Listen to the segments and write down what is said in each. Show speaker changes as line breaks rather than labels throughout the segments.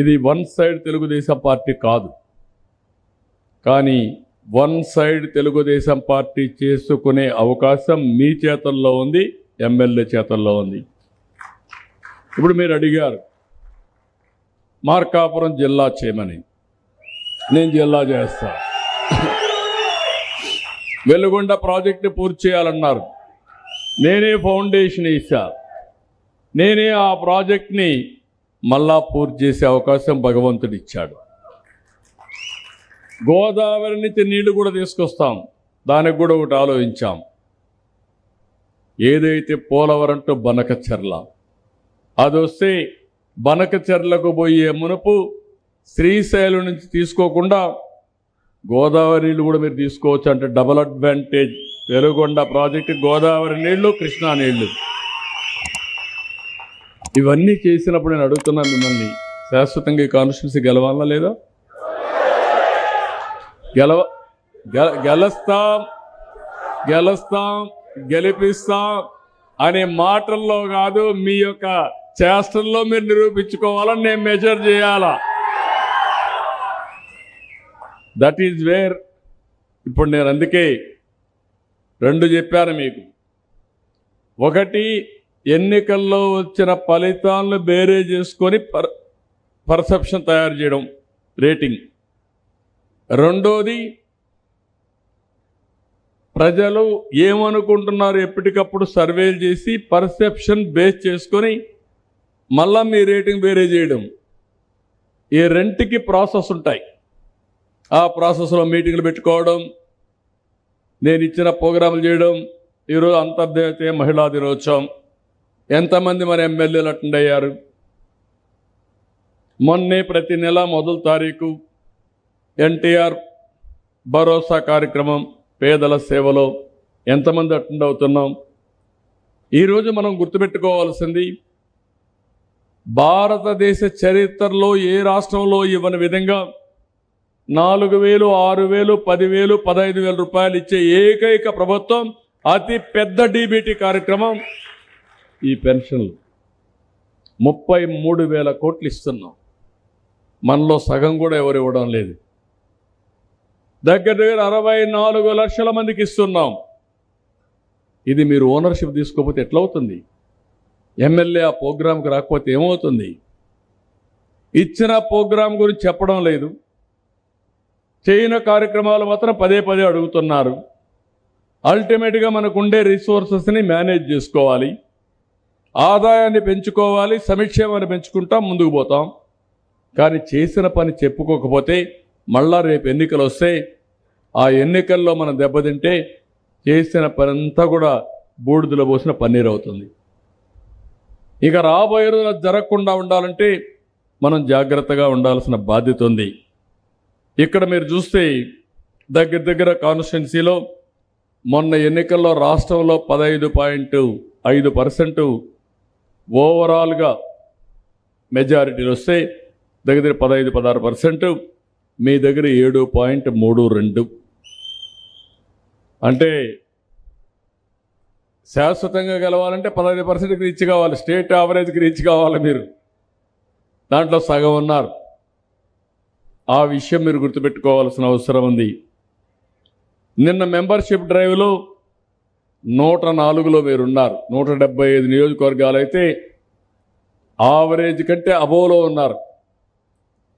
ఇది one side Telugu Desam party కాదు. కానీ వన్ సైడ్ తెలుగుదేశం పార్టీ చేసుకునే అవకాశం మీ చేతల్లో ఉంది ఎమ్మెల్యే చేతల్లో ఉంది. ఇప్పుడు మీరు అడిగారు మార్కాపురం జిల్లా చేయమని నేను జిల్లా చేస్తా. వెలుగొండ ప్రాజెక్టు పూర్తి చేయాలన్నారు. నేనే ఫౌండేషన్ ఇచ్చా నేనే ఆ ప్రాజెక్ట్ని మళ్ళా పూర్తి చేసే అవకాశం భగవంతుడు ఇచ్చాడు. గోదావరి నుంచి నీళ్ళు కూడా తీసుకొస్తాం. దానికి కూడా ఒకటి ఆలోచించాం. ఏదైతే పోలవరం టు బనకచెర్ల అది వస్తే బనకచెర్లకు పోయే మునుపు శ్రీశైలం నుంచి తీసుకోకుండా గోదావరి నీళ్ళు కూడా మీరు తీసుకోవచ్చు అంటే double advantage. Veligonda project Godavari నీళ్ళు కృష్ణా నీళ్ళు. ఇవన్నీ చేసినప్పుడు నేను అడుగుతున్నాను మిమ్మల్ని శాశ్వతంగా ఈ కాన్స్టిట్యూన్సీ గెలవాలా లేదా? గెలవ గెలుస్తాం గెలుస్తాం గెలిపిస్తాం అనే మాటల్లో కాదు మీ యొక్క చేష్టల్లో మీరు నిరూపించుకోవాలని నేను మెజర్ చేయాలా? దట్ ఈజ్ వేర్ ఇప్పుడు నేను అందుకే రెండు చెప్పాను మీకు. ఒకటి ఎన్నికల్లో వచ్చిన ఫలితాలను బేరే చేసుకొని పర్ పర్సెప్షన్ తయారు చేయడం రేటింగ్. రెండోది ప్రజలు ఏమనుకుంటున్నారు ఎప్పటికప్పుడు సర్వేలు చేసి పర్సెప్షన్ బేస్ చేసుకొని మళ్ళా మీ రేటింగ్ వేరే చేయడం. ఈ రెంట్కి ప్రాసెస్ ఉంటాయి. ఆ ప్రాసెస్లో మీటింగ్లు పెట్టుకోవడం నేను ఇచ్చిన ప్రోగ్రాములు చేయడం ఈరోజు అంతర్జాతీయ మహిళా దినోత్సవం. ఎంతమంది మరి ఎమ్మెల్యేలు అటెండ్ అయ్యారు? మొన్నే ప్రతి నెల మొదటి తారీఖు ఎన్టీఆర్ భరోసా కార్యక్రమం పేదల సేవలో ఎంతమంది అటెండ్ అవుతున్నాం? ఈరోజు మనం గుర్తుపెట్టుకోవాల్సింది భారతదేశ చరిత్రలో ఏ రాష్ట్రంలో ఇవ్వని విధంగా నాలుగు వేలు ఆరు వేలు పదివేలు పదహైదు వేల రూపాయలు ఇచ్చే ఏకైక ప్రభుత్వం అతి పెద్ద డీబీటీ కార్యక్రమం ఈ పెన్షన్లు. ముప్పై మూడు వేల కోట్లు ఇస్తున్నాం. మనలో సగం కూడా ఎవరు ఇవ్వడం లేదు. దగ్గర దగ్గర అరవై నాలుగు లక్షల మందికి ఇస్తున్నాం. ఇది మీరు ఓనర్షిప్ తీసుకోకపోతే ఎట్లవుతుంది? ఎమ్మెల్యే ఆ ప్రోగ్రాంకి రాకపోతే ఏమవుతుంది? ఇచ్చిన ప్రోగ్రాం గురించి చెప్పడం లేదు. చేయని కార్యక్రమాలు మాత్రం పదే పదే అడుగుతున్నారు. అల్టిమేట్గా మనకు ఉండే రిసోర్సెస్ని మేనేజ్ చేసుకోవాలి. ఆదాయాన్ని పెంచుకోవాలి సంక్షేమాన్ని పెంచుకుంటాం ముందుకు పోతాం. కానీ చేసిన పని చెప్పుకోకపోతే మళ్ళా రేపు ఎన్నికలు వస్తే ఆ ఎన్నికల్లో మనం దెబ్బతింటే చేసిన పని అంతా కూడా బూడిదలో పోసిన పన్నీరు అవుతుంది. ఇక రాబోయే రోజులు జరగకుండా ఉండాలంటే మనం జాగ్రత్తగా ఉండాల్సిన బాధ్యత ఉంది. ఇక్కడ మీరు చూస్తే దగ్గర దగ్గర కాన్స్టిట్యున్సీలో మొన్న ఎన్నికల్లో రాష్ట్రంలో పదహైదు పాయింట్ ఐదు పర్సెంటు ఓవరాల్గా మెజారిటీలు వస్తే దగ్గర పదహైదు పదహారు పర్సెంట్ మీ దగ్గర ఏడు పాయింట్ మూడు రెండు. అంటే శాశ్వతంగా గెలవాలంటే పదహైదు పర్సెంట్కి రీచ్ కావాలి. స్టేట్ యావరేజ్కి రీచ్ కావాలి మీరు. దాంట్లో సగం ఉన్నారు. ఆ విషయం మీరు గుర్తుపెట్టుకోవాల్సిన అవసరం ఉంది. నిన్న మెంబర్షిప్ డ్రైవ్లో నూట నాలుగులో మీరు ఉన్నారు నూట డెబ్బై ఐదు నియోజకవర్గాలు అయితే ఆవరేజ్ కంటే అబోలో ఉన్నారు.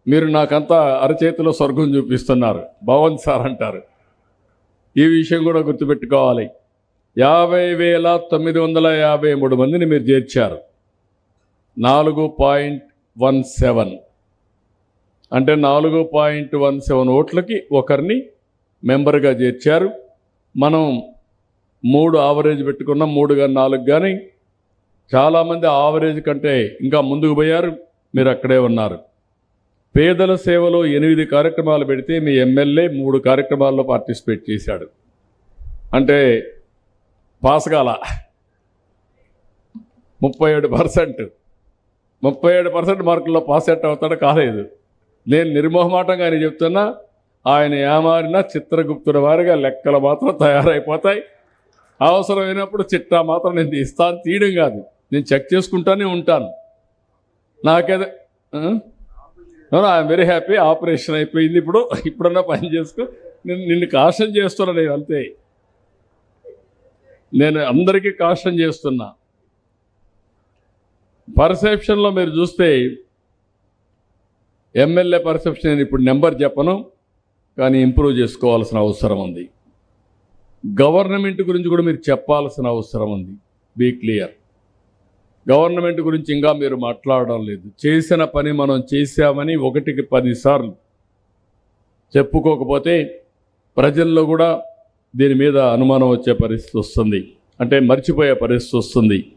మీరు నాకంతా అరచేతిలో స్వర్గం చూపిస్తున్నారు. భవన్ సార్ అంటారు. ఈ విషయం కూడా గుర్తుపెట్టుకోవాలి. యాభై వేల తొమ్మిది వందల యాభై మూడు మందిని మీరు చేర్చారు. నాలుగు పాయింట్ వన్ సెవెన్. అంటే నాలుగు పాయింట్ వన్ సెవెన్ ఓట్లకి ఒకరిని మెంబర్గా చేర్చారు. మనం మూడు ఆవరేజ్ పెట్టుకున్న మూడు కానీ నాలుగు కానీ చాలామంది ఆవరేజ్ కంటే ఇంకా ముందుకు పోయారు. మీరు అక్కడే ఉన్నారు. పేదల సేవలో ఎనిమిది కార్యక్రమాలు పెడితే మీ ఎమ్మెల్యే మూడు కార్యక్రమాల్లో పార్టిసిపేట్ చేశాడు. అంటే పాస్ కాల. ముప్పై ఏడు పర్సెంట్. ముప్పై ఏడు పర్సెంట్ మార్కుల్లో పాస్ ఎట్ అవుతాడు కాలేదు. నేను నిర్మోహమాటంగా ఆయన చెప్తున్నా ఆయన ఏమారినా చిత్రగుప్తుడి వారిగా లెక్కలు మాత్రం తయారైపోతాయి. అవసరమైనప్పుడు చిట్టా మాత్రం నేను తీస్తాను తీయడం కాదు. నేను చెక్ చేసుకుంటానే ఉంటాను. నాకేదో ఆ? ఐఎమ్ వెరీ హ్యాపీ ఆపరేషన్ అయిపోయింది ఇప్పుడు. ఇప్పుడన్నా పని చేసుకో. నేను నిన్ను కాషన్ చేస్తున్నా నేను అంతే. నేను అందరికీ కాషన్ చేస్తున్నా. పర్సెప్షన్లో మీరు చూస్తే ఎమ్మెల్యే పర్సెప్షన్ నేను ఇప్పుడు నెంబర్ చెప్పను కానీ ఇంప్రూవ్ చేసుకోవాల్సిన అవసరం ఉంది. గవర్నమెంట్ గురించి కూడా మీరు చెప్పాల్సిన అవసరం ఉంది. Be clear. గవర్నమెంట్ గురించి ఇంకా మీరు మాట్లాడడం లేదు. చేసిన పని మనం చేశామని ఒకటికి పదిసార్లు చెప్పుకోకపోతే ప్రజల్లో కూడా దీని మీద అనుమానం వచ్చే పరిస్థితి వస్తుంది. అంటే మర్చిపోయే పరిస్థితి వస్తుంది.